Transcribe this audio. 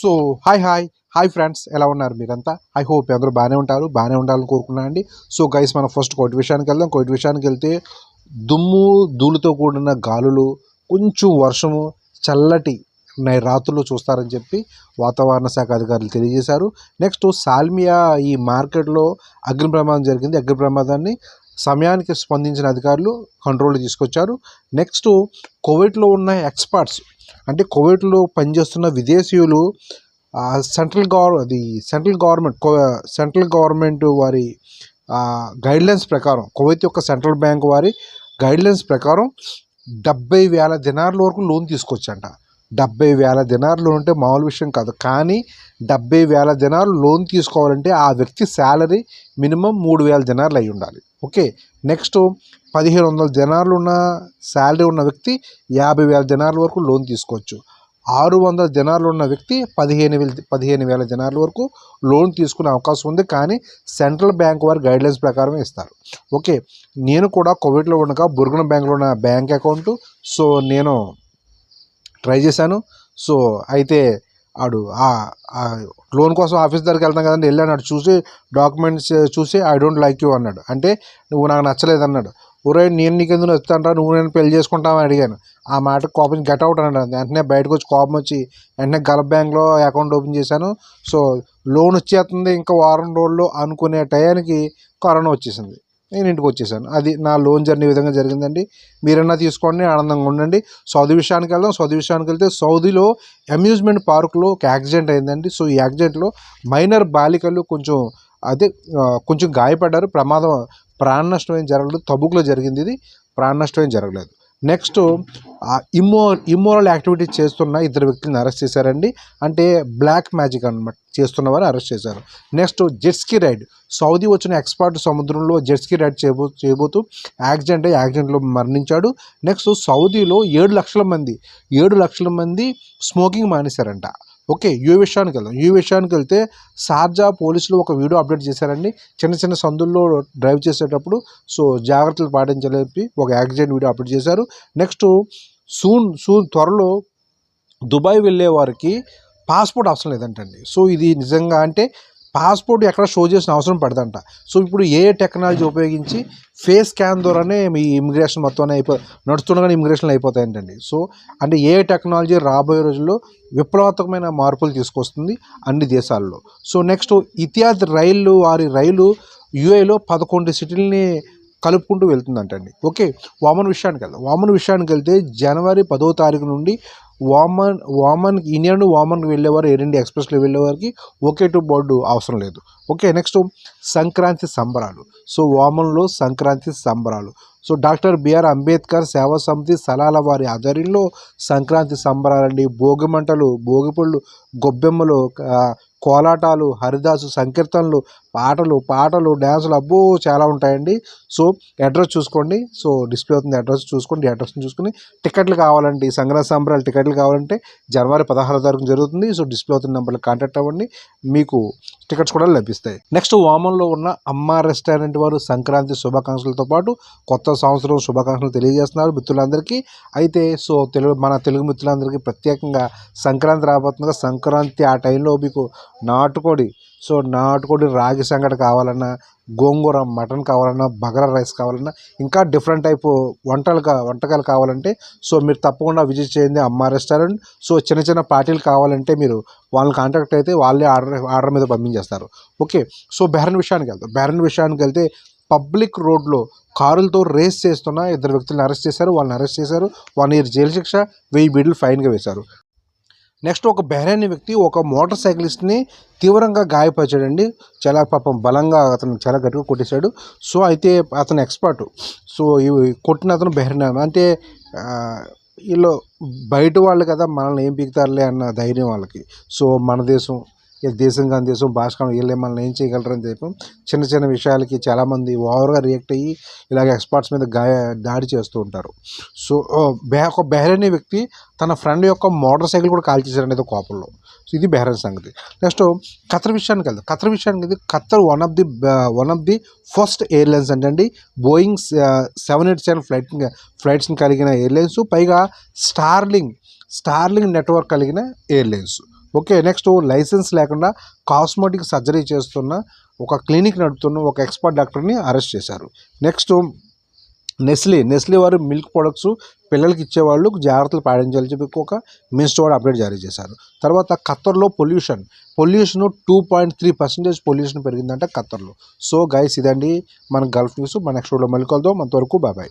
So hi hi. Hi friends ఎలా ఉన్నారు మీరంతా? ఐ హోప్ అందరూ బాగానే ఉంటారు బాగానే ఉండాలని కోరుకున్నాను అండి సో గైస్ మనం ఫస్ట్ కోటి విషయానికి వెళ్దాం. కోటి విషయానికి వెళ్తే దుమ్ము ధూళితో కూడిన గాలులు కొంచెం వర్షము చల్లటి నై రాత్రులు చూస్తారని చెప్పి వాతావరణ శాఖ అధికారులు తెలియజేశారు. నెక్స్ట్ సాల్మియా ఈ మార్కెట్లో అగ్ని ప్రమాదం జరిగింది. అగ్ని ప్రమాదాన్ని సమయానికి స్పందించిన అధికారులు కంట్రోల్ తీసుకొచ్చారు. నెక్స్ట్ కోవిడ్లో ఉన్న ఎక్స్పర్ట్స్ అంటే కోవిడ్లో పనిచేస్తున్న విదేశీయులు సెంట్రల్ గవర్ అది సెంట్రల్ గవర్నమెంట్ కో సెంట్రల్ గవర్నమెంట్ వారి గైడ్లైన్స్ ప్రకారం కువైత్ యొక్క సెంట్రల్ బ్యాంక్ వారి గైడ్లైన్స్ ప్రకారం డెబ్బై వేల దినార్ల వరకు లోన్ తీసుకొచ్చంట. డెబ్బై వేల దినార్లు ఉంటే మామూలు విషయం కాదు. కానీ డెబ్బై వేల దినార్లు లోన్ తీసుకోవాలంటే ఆ వ్యక్తి శాలరీ మినిమం మూడు వేల దినార్లు అయి ఉండాలి ఓకే నెక్స్ట్ పదిహేను వందల దినార్లు ఉన్న శాలరీ ఉన్న వ్యక్తి యాభై వేల దినార్ల వరకు లోన్ తీసుకోవచ్చు. ఆరు వందల జనాలు ఉన్న వ్యక్తి పదిహేను వేల పదిహేను వేల దినార్ల వరకు లోన్ తీసుకునే అవకాశం ఉంది. కానీ సెంట్రల్ బ్యాంక్ వారి గైడ్లైన్స్ ప్రకారం ఇస్తారు. ఓకే నేను కూడా కోవిడ్లో ఉండగా బుర్గన బ్యాంక్లో ఉన్న బ్యాంక్ అకౌంట్ సో నేను ట్రై చేశాను. సో అయితే ఆడు లోన్ కోసం ఆఫీస్ దగ్గరికి వెళ్తాం కదండి వెళ్ళాను ఆడు చూసి డాక్యుమెంట్స్ చూసి ఐ డోంట్ లైక్ యూ అన్నాడు. అంటే నువ్వు నాకు నచ్చలేదు అన్నాడు. ఒరే నేను నీకు ఎందుకు నచ్చుతాంటా నువ్వు నేను పెళ్ళి చేసుకుంటామని అడిగాను. ఆ మాట కోపం గెట్ అవుట్ అన్నాడు. వెంటనే బయటకు వచ్చి కోపం వచ్చి వెంటనే గల్ఫ్ బ్యాంక్లో అకౌంట్ ఓపెన్ చేశాను. సో లోన్ వచ్చేస్తుంది ఇంకా వారం రోజుల్లో అనుకునే టయానికి కరోనా వచ్చేసింది. నేను ఇంటికి వచ్చేసాను. అది నా లోన్ జర్నీ విధంగా జరిగిందండి. మీరన్నా తీసుకోండి ఆనందంగా ఉండండి. సౌదీ విషయానికి వెళ్దాం. సౌదీ విషయానికి వెళ్తే సౌదీలో అమ్యూజ్మెంట్ పార్క్లో ఒక యాక్సిడెంట్ అయిందండి. సో ఈ యాక్సిడెంట్లో మైనర్ బాలికలు కొంచెం అదే కొంచెం గాయపడ్డారు. ప్రమాదం ప్రాణ నష్టం ఏం జరగలేదు. తబుక్లో జరిగింది ఇది. ప్రాణ నష్టం ఏం జరగలేదు. నెక్స్ట్ ఇమ్మో ఇమ్మోరల్ యాక్టివిటీ చేస్తున్న ఇద్దరు వ్యక్తులను అరెస్ట్ చేశారండి. అంటే బ్లాక్ మ్యాజిక్ అన్నమాట చేస్తున్న వారు అరెస్ట్ చేశారు. Next jet ski ride. Saudi వచ్చిన ఎక్స్పర్ట్ సముద్రంలో జెట్స్కీ రైడ్ చేయబో చేయబోతూ యాక్సిడెంట్ అయ్యి యాక్సిడెంట్లో మరణించాడు. నెక్స్ట్ సౌదీలో ఏడు లక్షల మంది ఏడు లక్షల మంది స్మోకింగ్ మానేశారంట. ఓకే యూ విషయానికి వెళ్దాం. యూ విషయానికి వెళ్తే షార్జా పోలీసులు ఒక వీడియో అప్డేట్ చేశారండి. చిన్న చిన్న సందుల్లో డ్రైవ్ చేసేటప్పుడు సో జాగ్రత్తలు పాటించలేపి ఒక యాక్సిడెంట్ వీడియో అప్డేట్ చేశారు. నెక్స్ట్ సూన్ సూన్ త్వరలో దుబాయ్ వెళ్ళే వారికి పాస్పోర్ట్ అవసరం లేదంటండి. సో ఇది నిజంగా అంటే పాస్పోర్ట్ ఎక్కడ షో చేసిన అవసరం పడదంట. సో ఇప్పుడు ఏ టెక్నాలజీ ఉపయోగించి ఫేస్ స్కాన్ ద్వారానే మీ ఇమిగ్రేషన్ మొత్తం అయిపో నడుస్తుండగానే ఇమిగ్రేషన్ అయిపోతాయంటండి. సో అంటే ఏ టెక్నాలజీ రాబోయే రోజుల్లో విప్లవాత్మకమైన మార్పులు తీసుకొస్తుంది అన్ని దేశాల్లో. సో నెక్స్ట్ ఇతిహాద్ రైళ్ళు వారి రైలు యుఏలో పదకొండు సిటీలని కలుపుకుంటూ వెళ్తుందంటండి. ఓకే వామన్ విషయానికి వెళ్దాం వామన్ విషయానికి వెళ్తే జనవరి పదో తారీఖు నుండి వామన్ వామన్ ఇండియా నుండి వామన్కి వెళ్ళేవారు ఎయిర్ ఇండియా ఎక్స్ప్రెస్లో వెళ్ళేవారికి ఒకే టు బోర్డు అవసరం లేదు. ఓకే నెక్స్ట్ సంక్రాంతి సంబరాలు. సో వామన్లో సంక్రాంతి సంబరాలు. సో డాక్టర్ బిఆర్ అంబేద్కర్ సేవా సమితి సలాల వారి ఆధ్వర్యంలో సంక్రాంతి సంబరాలండి. భోగి మంటలు భోగిపళ్ళు గొబ్బెమ్మలు కోలాటాలు హరిదాసు సంకీర్తనలు పాటలు పాటలు డ్యాన్సులు అబ్బో చాలా ఉంటాయండి. సో అడ్రస్ చూసుకోండి. సో డిస్ప్లే అవుతుంది అడ్రస్ చూసుకోండి. అడ్రస్ని చూసుకుని టికెట్లు కావాలండి. సంక్రాంతి సంబరాలు టికెట్ టికెట్లు కావాలంటే జనవరి పదహారో తారీఖు జరుగుతుంది. సో డిస్ప్లే అవుతున్న నెంబర్లు కాంటాక్ట్ అవ్వండి. మీకు టికెట్స్ కూడా లభిస్తాయి. నెక్స్ట్ వామన్లో ఉన్న అమ్మ రెస్టారెంట్ వారు సంక్రాంతి శుభాకాంక్షలతో పాటు కొత్త సంవత్సరం శుభాకాంక్షలు తెలియజేస్తున్నారు మిత్రులందరికీ. అయితే సో తెలుగు మన తెలుగు మిత్రులందరికీ ప్రత్యేకంగా సంక్రాంతి రాబోతుందిగా సంక్రాంతి ఆ టైంలో మీకు నాటుకోడి సో నాటుకోడి రాగి సంగటి కావాలన్నా గోంగూర మటన్ కావాలన్నా బగరా రైస్ కావాలన్నా ఇంకా డిఫరెంట్ టైప్ వంటలు కా వంటకాలు కావాలంటే సో మీరు తప్పకుండా విజిట్ చేయండి అమ్మ రెస్టారెంట్. సో చిన్న చిన్న పార్టీలు కావాలంటే మీరు వాళ్ళని కాంటాక్ట్ అయితే వాళ్ళే ఆర్డర్ ఆర్డర్ మీద పంపించేస్తారు. ఓకే సో బెహరన్ విషయానికి వెళ్తాం బెహరన్ విషయానికి వెళ్తే పబ్లిక్ రోడ్లో కారులతో రేస్ చేస్తున్న ఇద్దరు వ్యక్తులను అరెస్ట్ చేశారు. వాళ్ళని అరెస్ట్ చేశారు. వన్ ఇయర్ జైలు శిక్ష వెయ్యి బీడీలు ఫైన్గా వేశారు. నెక్స్ట్ ఒక బెహ్రైన్ వ్యక్తి ఒక మోటార్ సైకిలిస్ట్ని తీవ్రంగా గాయపరిచాడండి. చాలా పాపం బలంగా అతను చాలా గట్టిగా కొట్టేశాడు. సో అయితే అతను ఎక్స్పర్ట్. సో ఇవి కొట్టిన అతను బెహ్రైన్ అంటే వీళ్ళు బయట వాళ్ళు కదా మనల్ని ఏం పీకుతారులే అన్న ధైర్యం వాళ్ళకి. సో మన దేశం దేశం కానీ దేశం భాష కానీ వీళ్ళే మనల్ని ఏం చేయగలరని చెప్పి చిన్న చిన్న విషయాలకి చాలామంది ఓవర్గా రియాక్ట్ అయ్యి ఇలాగ ఎక్స్పర్ట్స్ మీద గాయ దాడి చేస్తూ ఉంటారు. సో ఒక బెహ్రైనీ వ్యక్తి తన ఫ్రెండ్ యొక్క మోటార్ సైకిల్ కూడా కాల్ చేశారనేది కోపంలో. సో ఇది బెహ్రైన్ సంగతి. నెక్స్ట్ ఖతర్ విషయానికి వెళ్దాం. ఖతర్ విషయానికి వెళ్తే Qatar one of the one of the first airlines అంటే Boeing seven eight seven flight ఫ్లైట్స్ని కలిగిన ఎయిర్లైన్స్ పైగా స్టార్లింగ్ స్టార్లింగ్ నెట్వర్క్ కలిగిన ఎయిర్లైన్స్. ఓకే నెక్స్ట్ లైసెన్స్ లేకుండా కాస్మెటిక్ సర్జరీ చేస్తున్న ఒక క్లినిక్ నడుపుతున్న ఒక ఎక్స్పర్ట్ డాక్టర్ని అరెస్ట్ చేశారు. Next Nestle. నెస్లీ వారు మిల్క్ ప్రొడక్ట్స్ పిల్లలకి ఇచ్చేవాళ్ళు జాగ్రత్తలు పాటించాలని చెప్పి ఒక మినిస్టర్ వాడు అప్డేట్ జారీ చేశారు. తర్వాత ఖత్తర్లో pollution. Pollution two point three percentage pollution పెరిగిందంటే ఖత్తర్లో. సో గైస్ ఇదండి మన గల్ఫ్ న్యూస్. మన నెక్స్ట్ వీడియో మళ్ళీ కలుద్దాం. అంతవరకు బాబాయ్